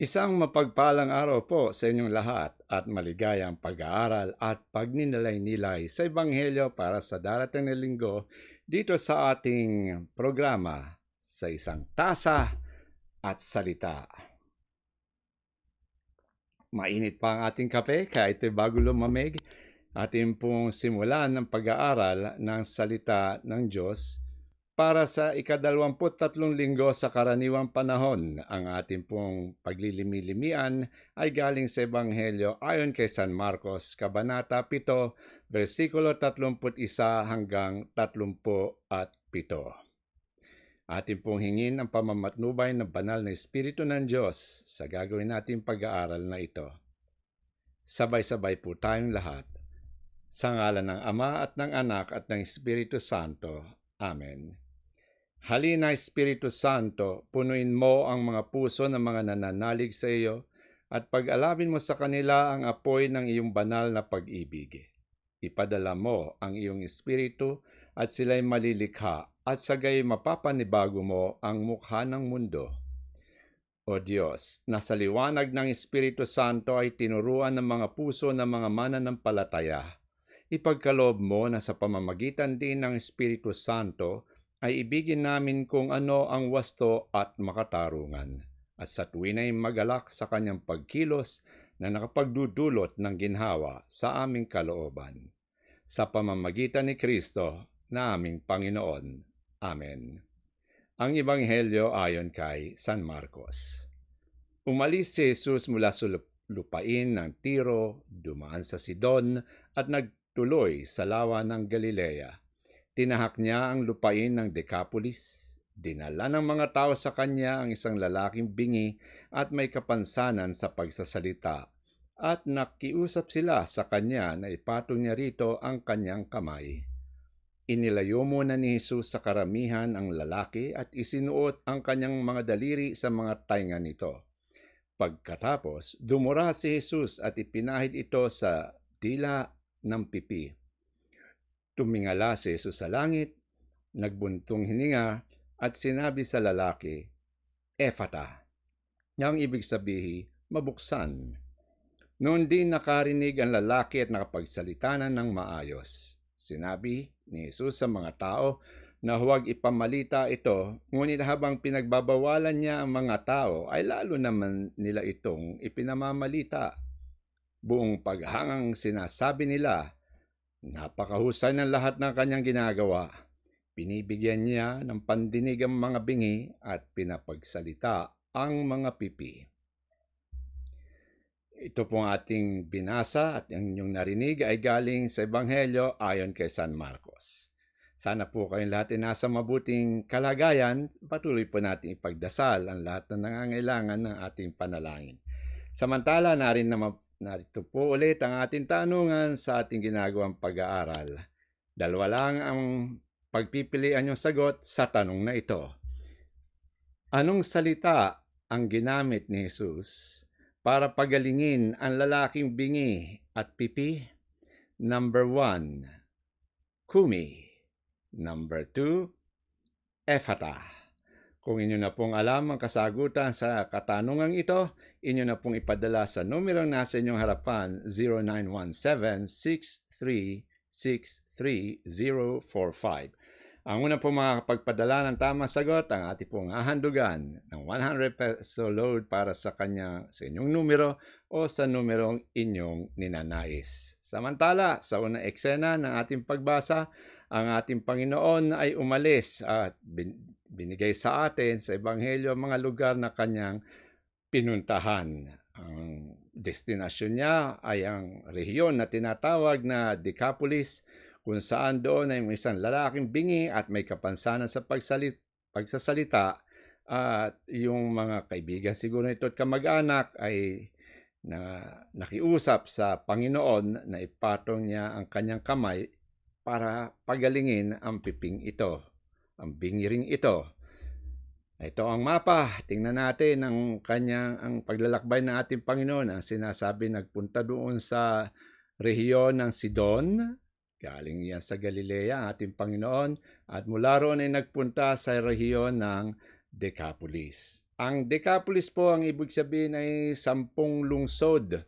Isang mapagpalang araw po sa inyong lahat at maligayang pag-aaral at pagninilay-nilay sa Ebanghelyo para sa darating na linggo dito sa ating programa sa isang tasa at salita. Mainit pa ang ating kape kaya ito'y bago lumamig. Ating pong simulan ng pag-aaral ng salita ng Diyos para sa ikadalawamput tatlong linggo sa karaniwang panahon. Ang ating pong paglilimilimian ay galing sa Ebanghelyo ayon kay San Marcos, Kabanata 7, versikulo 31 hanggang 37. Ating pong hingin ang pamamatnubay ng banal na Espiritu ng Diyos sa gagawin nating pag-aaral na ito. Sabay-sabay po tayong lahat. Sa ngalan ng Ama at ng Anak at ng Espiritu Santo. Amen. Halina Espiritu Santo, punuin mo ang mga puso ng mga nananalig sa iyo at pag-alabin mo sa kanila ang apoy ng iyong banal na pag-ibig. Ipadala mo ang iyong Espiritu at sila'y malilikha at sagay mapapanibago mo ang mukha ng mundo. O Diyos, nasa liwanag ng Espiritu Santo ay tinuruan ng mga puso ng mga mananampalataya ipagkaloob mo na sa pamamagitan din ng Espiritu Santo ay ibigin namin kung ano ang wasto at makatarungan, at sa tuwin ay magalak sa kanyang pagkilos na nakapagdudulot ng ginhawa sa aming kalooban. Sa pamamagitan ni Kristo na aming Panginoon. Amen. Ang Ebanghelyo ayon kay San Marcos. Umalis si Jesus mula sa lupain ng Tiro, dumaan sa Sidon at nag tuloy sa lawa ng Galilea. Tinahak niya ang lupain ng Decapolis. Dinala ng mga tao sa kanya ang isang lalaking bingi at may kapansanan sa pagsasalita. At nakiusap sila sa kanya na ipatong niya rito ang kanyang kamay. Inilayo muna ni Jesus sa karamihan ang lalaki at isinuot ang kanyang mga daliri sa mga tainga nito. Pagkatapos, dumura si Jesus at ipinahid ito sa dila ng pipi. Tumingala si Jesus sa langit, nagbuntong hininga at sinabi sa lalaki, Efata, na ang ibig sabihin, mabuksan. Noon din nakarinig ang lalaki at nakapagsalita na ng maayos. Sinabi ni Jesus sa mga tao na huwag ipamalita ito, ngunit habang pinagbabawalan niya ang mga tao, ay lalo naman nila itong ipinamamalita buong paghangang sinasabi nila, napakahusay ng lahat ng kanyang ginagawa. Pinibigyan niya ng pandinig ang mga bingi at pinapagsalita ang mga pipi. Ito pong ating binasa at ang inyong narinig ay galing sa Ebanghelyo ayon kay San Marcos. Sana po kayong lahat ay nasa mabuting kalagayan. Patuloy po natin ipagdasal ang lahat ng nangangailangan ng ating panalangin. Samantala, narin naman Narito po ulit ang ating tanungan sa ating ginagawang pag-aaral. Dalawa lang ang pagpipilian yung sagot sa tanong na ito. Anong salita ang ginamit ni Jesus para pagalingin ang lalaking bingi at pipi? Number one, kumi. Number two, efata. Kung inyo na pong alam ang kasagutan sa katanungang ito, inyo na pong ipadala sa numerong nasa inyong harapan 0917-636-3045. Ang una po makakapagpadala ng tamang sagot, ang ating pong ahandugan ng 100 peso load para sa kanya sa inyong numero o sa numerong inyong ninanais. Samantala, sa unang eksena ng ating pagbasa, ang ating Panginoon ay umalis at binigay sa atin sa Ebanghelyo mga lugar na kanyang pinuntahan. Ang destinasyon niya ay ang rehiyon na tinatawag na Decapolis kung saan doon ay may isang lalaking bingi at may kapansanan sa pagsalit, pagsasalita at yung mga kaibigan siguro nito at kamag-anak ay na nakiusap sa Panginoon na ipatong niya ang kanyang kamay para pagalingin ang piping ito, ang bingiring ito. Ito ang mapa. Tingnan natin ang kanyang ang paglalakbay ng ating Panginoon. Ang sinasabi nagpunta doon sa rehiyon ng Sidon. Galing yan sa Galilea ating Panginoon. At mula roon ay nagpunta sa rehiyon ng Decapolis. Ang Decapolis po ang ibig sabihin ay sampung lungsod.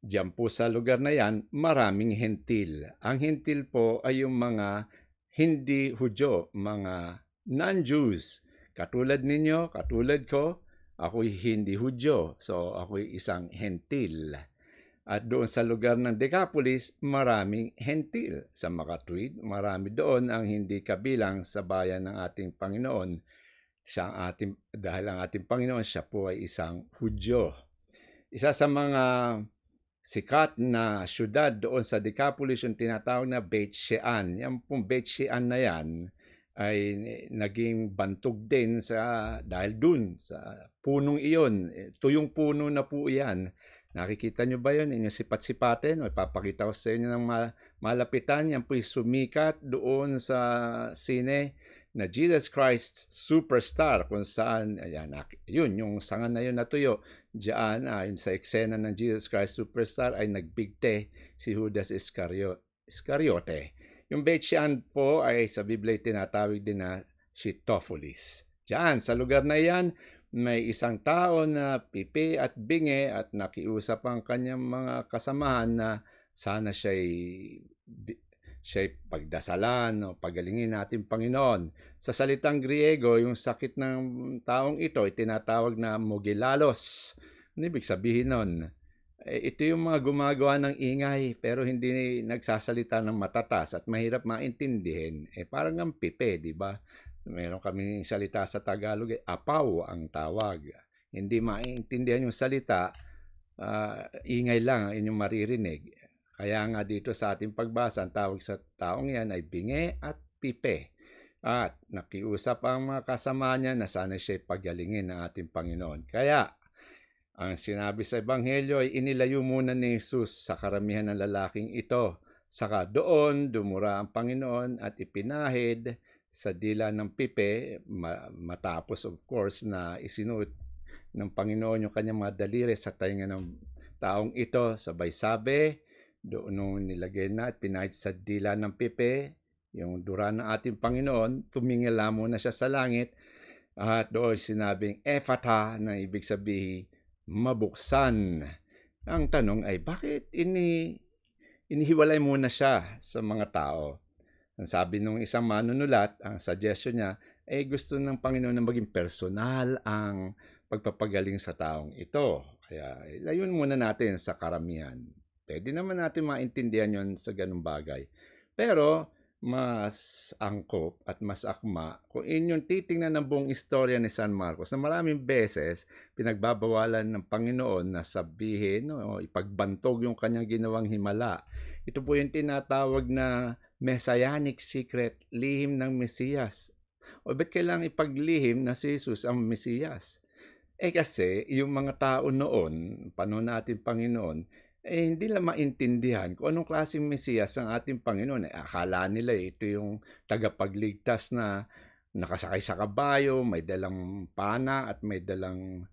Diyan po sa lugar na yan, maraming hentil. Ang hentil po ay yung mga hindi Hudyo, mga non-Jews. Katulad ninyo, katulad ko, ako'y hindi Hudyo. So, ako'y isang hentil. At doon sa lugar ng Decapolis, maraming hentil. Sa Makatwid, marami doon ang hindi kabilang sa bayan ng ating Panginoon. Siya ang ating, dahil ang ating Panginoon, siya po ay isang Hudyo. Isa sa mga sikat na syudad doon sa Decapolis yung tinatawag na Beit Shean. Yan pong Beit Shean na yan ay naging bantog din sa dahil dun sa punong iyon. Tuyong puno na po yan. Nakikita nyo ba yun? Inyong sipat-sipatin. O ipapakita ko sa inyo ng malapitan. Yan po sumikat doon sa sine na Jesus Christ Superstar kung saan, ayan, yun, yung sangan na yun natuyo, diyan, ayon sa eksena ng Jesus Christ Superstar ay nagbigte si Judas Iscariot, Iscariote. Yung Betsian po ay sa Biblia tinatawag din na Shitopolis. Diyan, sa lugar na yan, may isang tao na pipi at bingi at nakiusap ang kanyang mga kasamahan na sana siya'y siya'y pagdasalan o pagalingin natin Panginoon. Sa salitang Griego, yung sakit ng taong ito ay tinatawag na mogilalos. Ano ibig sabihin nun? Eh, ito yung mga gumagawa ng ingay pero hindi nagsasalita ng matatas at mahirap maintindihin. Eh parang ang pipe, di ba? Meron kami salita sa Tagalog, eh, apaw ang tawag. Hindi maintindihan yung salita, uh, ingay lang ang inyong maririnig. Kaya nga dito sa ating pagbasa, ang tawag sa taong yan ay binge at pipe. At nakiusap ang mga kasama niya na sana siya pagalingin ng ating Panginoon. Kaya, ang sinabi sa Ebanghelyo ay inilayo muna ni Jesus sa karamihan ng lalaking ito. Saka doon, dumura ang Panginoon at ipinahid sa dila ng pipe, matapos of course na isinuot ng Panginoon yung kanyang mga daliri sa tainga ng taong ito, sabay sabi, doon nung nilagay na at pinahid sa dila ng pipe, yung dura ng ating Panginoon, tumingala muna siya sa langit at doon sinabing efata na ibig sabihin mabuksan. Ang tanong ay bakit ini inihiwalay muna siya sa mga tao? Ang sabi ng isang manunulat, ang suggestion niya, ay eh, gusto ng Panginoon na maging personal ang pagpapagaling sa taong ito. Kaya layun muna natin sa karamihan. Pwede naman natin maintindihan yon sa ganung bagay. Pero, mas angkop at mas akma kung inyong titingnan ng buong istorya ni San Marcos na maraming beses pinagbabawalan ng Panginoon na sabihin o ipagbantog yung kanyang ginawang himala. Ito po yung tinatawag na messianic secret, lihim ng Mesiyas. O ba't kailangan ipaglihim na si Jesus ang Mesiyas? Eh kasi yung mga tao noon, panahon natin Panginoon, eh hindi lang maintindihan kung anong klaseng Mesiyas ang ating Panginoon. Eh, akala nila eh, ito yung tagapagligtas na nakasakay sa kabayo, may dalang pana at may dalang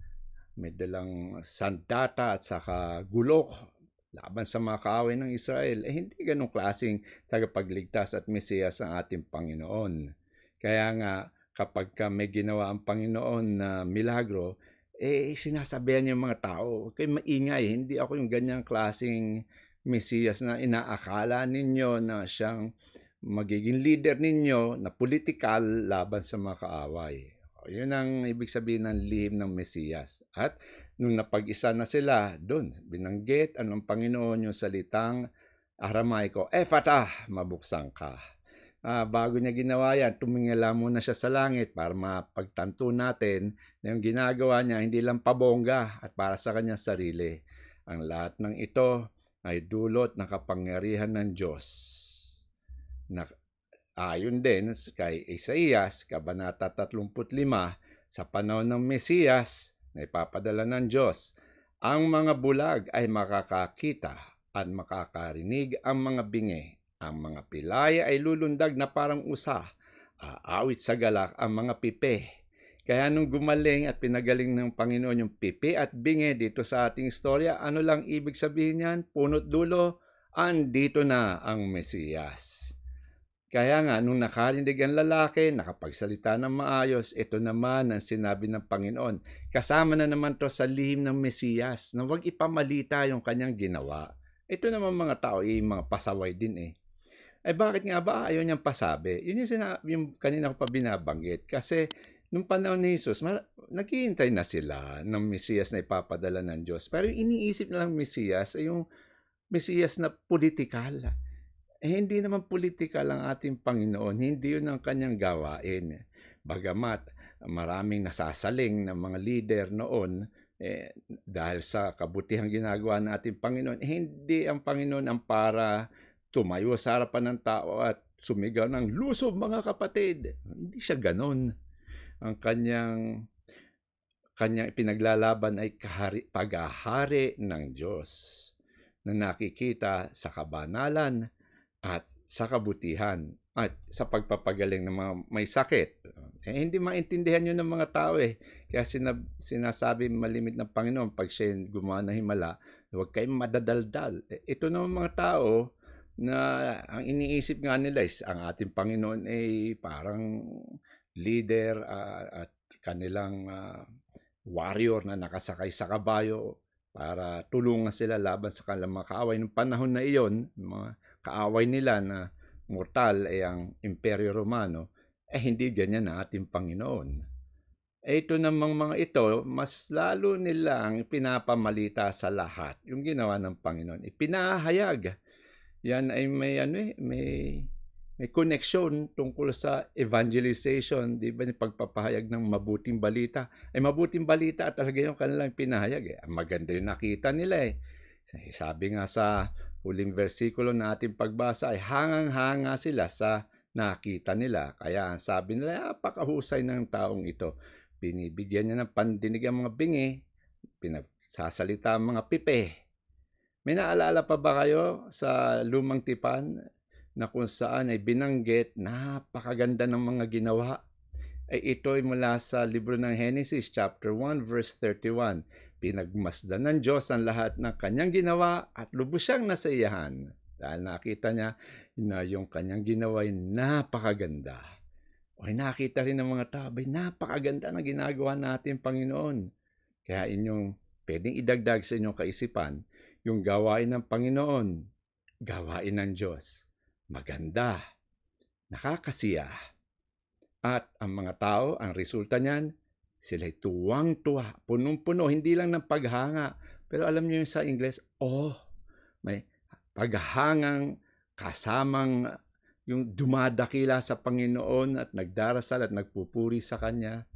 may dalang sandata at saka gulok laban sa mga kaaway ng Israel. Eh hindi ganong klaseng tagapagligtas at Mesiyas ang ating Panginoon. Kaya nga kapag ka may ginawa ang Panginoon na milagro, eh sinasabihan yung mga tao, huwag kayong maingay, hindi ako yung ganyang klaseng Mesiyas na inaakala ninyo na siyang magiging leader ninyo na political laban sa mga kaaway. O, yun ang ibig sabihin ng lihim ng Mesiyas. At nung napag-isa na sila, doon, binanggit anong Panginoon yung salitang Aramaiko, Efata, mabuksan ka uh, bago niya ginawa yan, tumingala muna siya sa langit para mapagtanto natin na yung ginagawa niya hindi lang pabongga at para sa kanyang sarili. Ang lahat ng ito ay dulot ng kapangyarihan ng Diyos. Na, ayon din kay Isaías, Kabanata 35, sa panahon ng Mesiyas na ipapadala ng Diyos, ang mga bulag ay makakakita at makakarinig ang mga bingi ang mga pilay ay lulundag na parang usa. Aawit sa galak ang mga pipe. Kaya nung gumaling at pinagaling ng Panginoon yung pipi at bingi dito sa ating istorya, ano lang ibig sabihin yan? Punot dulo, andito na ang Mesiyas. Kaya nga, nung nakarinig ang lalaki, nakapagsalita ng maayos, ito naman ang sinabi ng Panginoon. Kasama na naman to sa lihim ng Mesiyas na huwag ipamalita yung kanyang ginawa. Ito naman mga tao, eh, mga pasaway din eh. Eh bakit nga ba ayaw niyang pasabi? Yun yung, sinabi, yung kanina ko pa binabanggit. Kasi nung panahon ni Jesus, ma- naghihintay na sila ng Mesiyas na ipapadala ng Diyos. Pero yung iniisip na ng Mesiyas ay yung Mesiyas na politikal. Eh, hindi naman politikal ang ating Panginoon. Hindi yun ang kanyang gawain. Bagamat maraming nasasaling ng mga leader noon eh, dahil sa kabutihang ginagawa ng ating Panginoon, eh, hindi ang Panginoon ang para tumayo sa harapan ng tao at sumigaw ng lusob mga kapatid. Hindi siya ganon. Ang kanyang kanyang ipinaglalaban ay kahari, paghahari ng Diyos na nakikita sa kabanalan at sa kabutihan at sa pagpapagaling ng mga may sakit. Eh, hindi maintindihan yun ng mga tao eh. Kaya sinab- sinasabi malimit ng Panginoon pag siya gumawa ng himala, huwag kayong madadaldal. Eh, ito naman mga tao na ang iniisip nga nila is ang ating Panginoon ay parang leader uh, at kanilang uh, warrior na nakasakay sa kabayo para tulungan sila laban sa kanilang mga kaaway. Noong panahon na iyon, mga kaaway nila na mortal ay ang Imperyo Romano, eh hindi ganyan ang ating Panginoon. Eh ito namang mga ito, mas lalo nilang pinapamalita sa lahat yung ginawa ng Panginoon. Ipinahayag. Yan ay may ano eh, may may connection tungkol sa evangelization, di ba, ni pagpapahayag ng mabuting balita. Ay mabuting balita at talaga yung kanilang pinahayag. Eh. Maganda yung nakita nila eh. Sabi nga sa huling versikulo na ating pagbasa ay hangang-hanga sila sa nakita nila. Kaya ang sabi nila, apakahusay ng taong ito. Binibigyan niya ng pandinig ang mga bingi, pinagsasalita ang mga pipe. May naalala pa ba kayo sa lumang tipan na kung saan ay binanggit napakaganda ng mga ginawa ay ito ay mula sa libro ng Genesis chapter 1 verse 31. Pinagmasdan ng Diyos ang lahat ng kanyang ginawa at lubos siyang nasayahan dahil nakita niya na yung kanyang ginawa ay napakaganda. O nakita rin ng mga tao, ay napakaganda na ginagawa natin, Panginoon. Kaya inyong pwedeng idagdag sa inyong kaisipan yung gawain ng Panginoon, gawain ng Diyos maganda, nakakasiya. At ang mga tao, ang resulta niyan, sila'y tuwang-tuwa, punong-puno, hindi lang ng paghanga. Pero alam niyo yung sa Ingles, oh, may paghangang kasamang yung dumadakila sa Panginoon at nagdarasal at nagpupuri sa Kanya.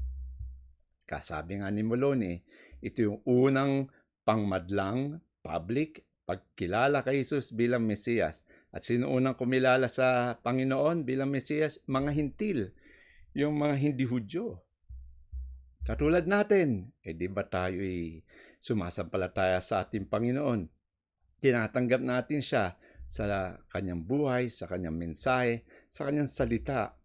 Kasabi nga ni Molone, ito yung unang pangmadlang public pagkilala kay Jesus bilang Mesiyas at sino unang kumilala sa Panginoon bilang Mesiyas? Mga hintil, yung mga hindi Hudyo. Katulad natin, eh di ba tayo sumasampalataya sa ating Panginoon? Tinatanggap natin siya sa kanyang buhay, sa kanyang mensahe, sa kanyang salita.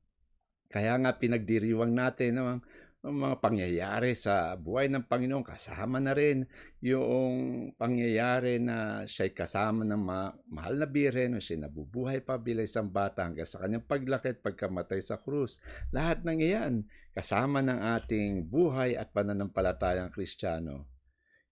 Kaya nga pinagdiriwang natin ng ang mga pangyayari sa buhay ng Panginoon kasama na rin yung pangyayari na siya'y kasama ng ma- mahal na biren o siya nabubuhay pa bilang isang bata hanggang sa kanyang paglaki at pagkamatay sa krus. Lahat ng iyan kasama ng ating buhay at pananampalatayang kristyano.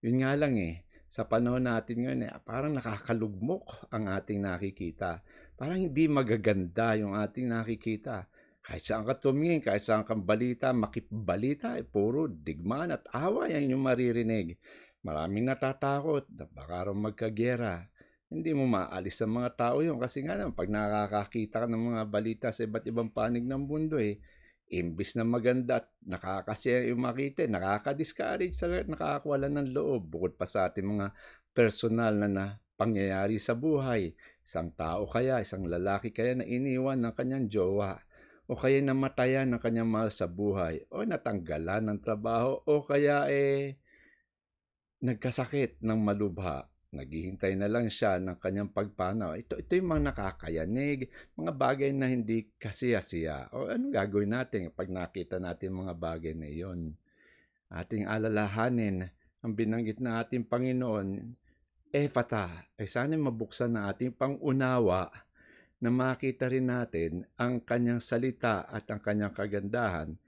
Yun nga lang eh, sa panahon natin ngayon eh, parang nakakalugmok ang ating nakikita. Parang hindi magaganda yung ating nakikita kahit saan ka tumingin, kahit saan kang balita, makipbalita, eh, puro digmaan at awa yan yung maririnig. Maraming natatakot, baka raw magkagera. Hindi mo maalis sa mga tao yun kasi nga naman, pag nakakakita ka ng mga balita sa iba't ibang panig ng mundo eh, imbis na maganda at nakakasya yung makita, nakaka-discourage sa nakakakuwala ng loob. Bukod pa sa ating mga personal na, na pangyayari sa buhay. Isang tao kaya, isang lalaki kaya na iniwan ng kanyang jowa o kaya namatayan ng kanyang mahal sa buhay, o natanggalan ng trabaho, o kaya eh nagkasakit ng malubha. Naghihintay na lang siya ng kanyang pagpanaw. Ito, ito yung mga nakakayanig, mga bagay na hindi kasiya-siya. O anong gagawin natin pag nakita natin mga bagay na iyon? Ating alalahanin ang binanggit na ating Panginoon, Efata, ay sana mabuksan na ating pangunawa na makita rin natin ang kanyang salita at ang kanyang kagandahan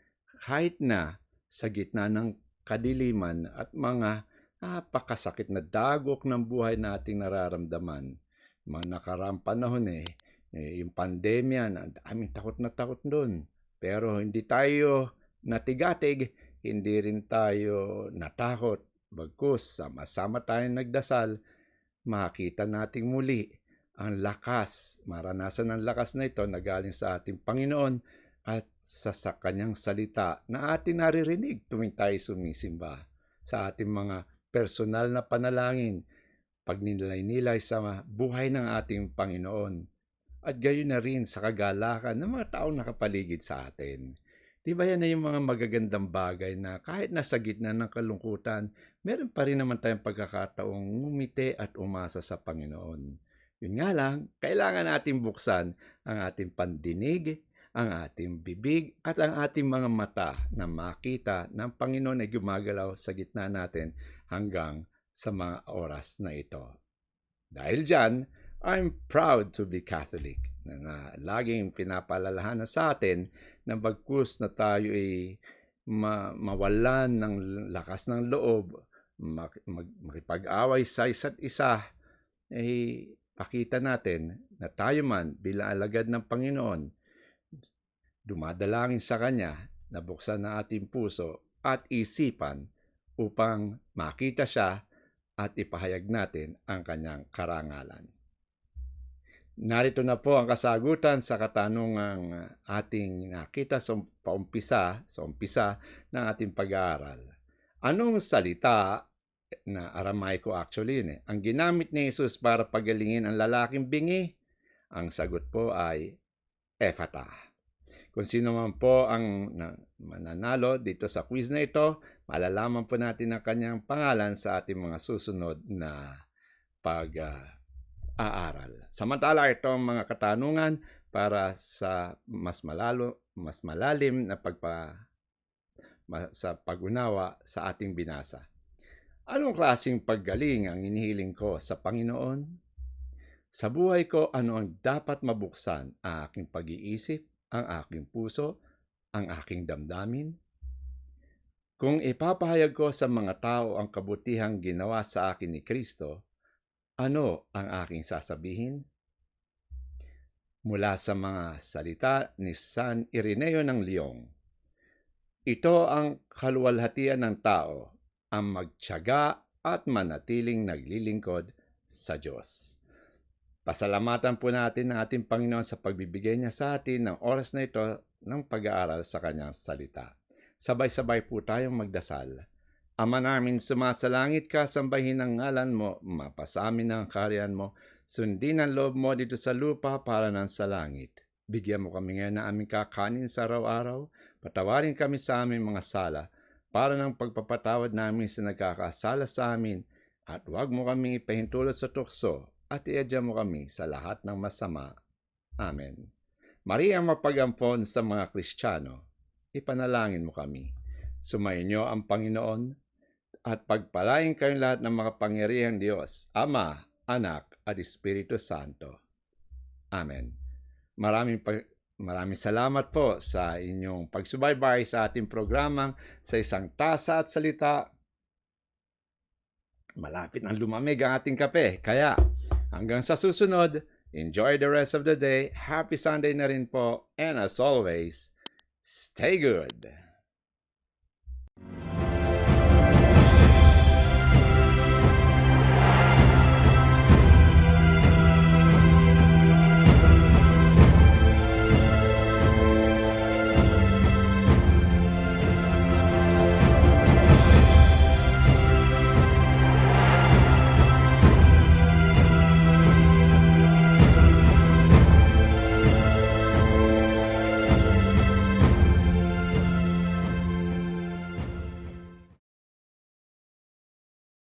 kahit na sa gitna ng kadiliman at mga napakasakit na dagok ng buhay nating nararamdaman. Mga nakaraang panahon eh, eh, yung pandemya, na daming takot na takot doon. Pero hindi tayo natigatig, hindi rin tayo natakot. Bagkus, sama-sama tayong nagdasal, makita nating muli ang lakas, maranasan ang lakas na ito na galing sa ating Panginoon at sa, sa kanyang salita na ating naririnig tuwing tayo sumisimba sa ating mga personal na panalangin, pagninilay-nilay sa buhay ng ating Panginoon at gayon na rin sa kagalakan ng mga taong nakapaligid sa atin. Di ba yan na yung mga magagandang bagay na kahit nasa gitna ng kalungkutan, meron pa rin naman tayong pagkakataong ngumiti at umasa sa Panginoon. Yun nga lang, kailangan natin buksan ang ating pandinig, ang ating bibig at ang ating mga mata na makita ng Panginoon ay gumagalaw sa gitna natin hanggang sa mga oras na ito. Dahil dyan, I'm proud to be Catholic na, na laging pinapalalahanan sa atin na bagkus na tayo ay ma- mawalan ng lakas ng loob, mag- mag- makipag-away sa isa't isa, eh, pakita natin na tayo man bilang alagad ng Panginoon, dumadalangin sa Kanya, nabuksan na ating puso at isipan upang makita siya at ipahayag natin ang kanyang karangalan. Narito na po ang kasagutan sa katanungang ating nakita sa paumpisa, sa umpisa ng ating pag-aaral. Anong salita na Aramaiko actually yun eh, ang ginamit ni Jesus para pagalingin ang lalaking bingi? Ang sagot po ay Ephata. Kung sino man po ang mananalo dito sa quiz na ito, malalaman po natin ang kanyang pangalan sa ating mga susunod na pag uh. Samantala ito ang mga katanungan para sa mas malalo, mas malalim na pagpa sa pag-unawa sa ating binasa. Anong klasing paggaling ang inihiling ko sa Panginoon? Sa buhay ko, ano ang dapat mabuksan? Ang aking pag-iisip, ang aking puso, ang aking damdamin? Kung ipapahayag ko sa mga tao ang kabutihang ginawa sa akin ni Kristo, ano ang aking sasabihin? Mula sa mga salita ni San Ireneo ng Leong, ito ang kaluwalhatian ng tao, ang magtyaga at manatiling naglilingkod sa Diyos. Pasalamatan po natin ang ating Panginoon sa pagbibigay niya sa atin ng oras na ito ng pag-aaral sa kanyang salita. Sabay-sabay po tayong magdasal. Ama namin, sumasalangit ka, sambahin ang ngalan mo, mapasamin ang karyan mo, sundin ang loob mo dito sa lupa para ng sa langit. Bigyan mo kami ngayon na aming kakanin sa araw-araw, patawarin kami sa aming mga sala, para ng pagpapatawad namin sa nagkakasala sa amin, at huwag mo kami ipahintulot sa tukso, at iadya mo kami sa lahat ng masama. Amen. Maria mapagampon sa mga Kristiyano, ipanalangin mo kami. Sumayin ang Panginoon, at pagpalain kayong lahat ng mga pangyarihang Diyos, Ama, Anak, at Espiritu Santo. Amen. Maraming, pag- maraming salamat po sa inyong pagsubaybay sa ating programang sa isang tasa at salita. Malapit nang lumamig ang ating kape. Kaya hanggang sa susunod, enjoy the rest of the day. Happy Sunday na rin po. And as always, stay good.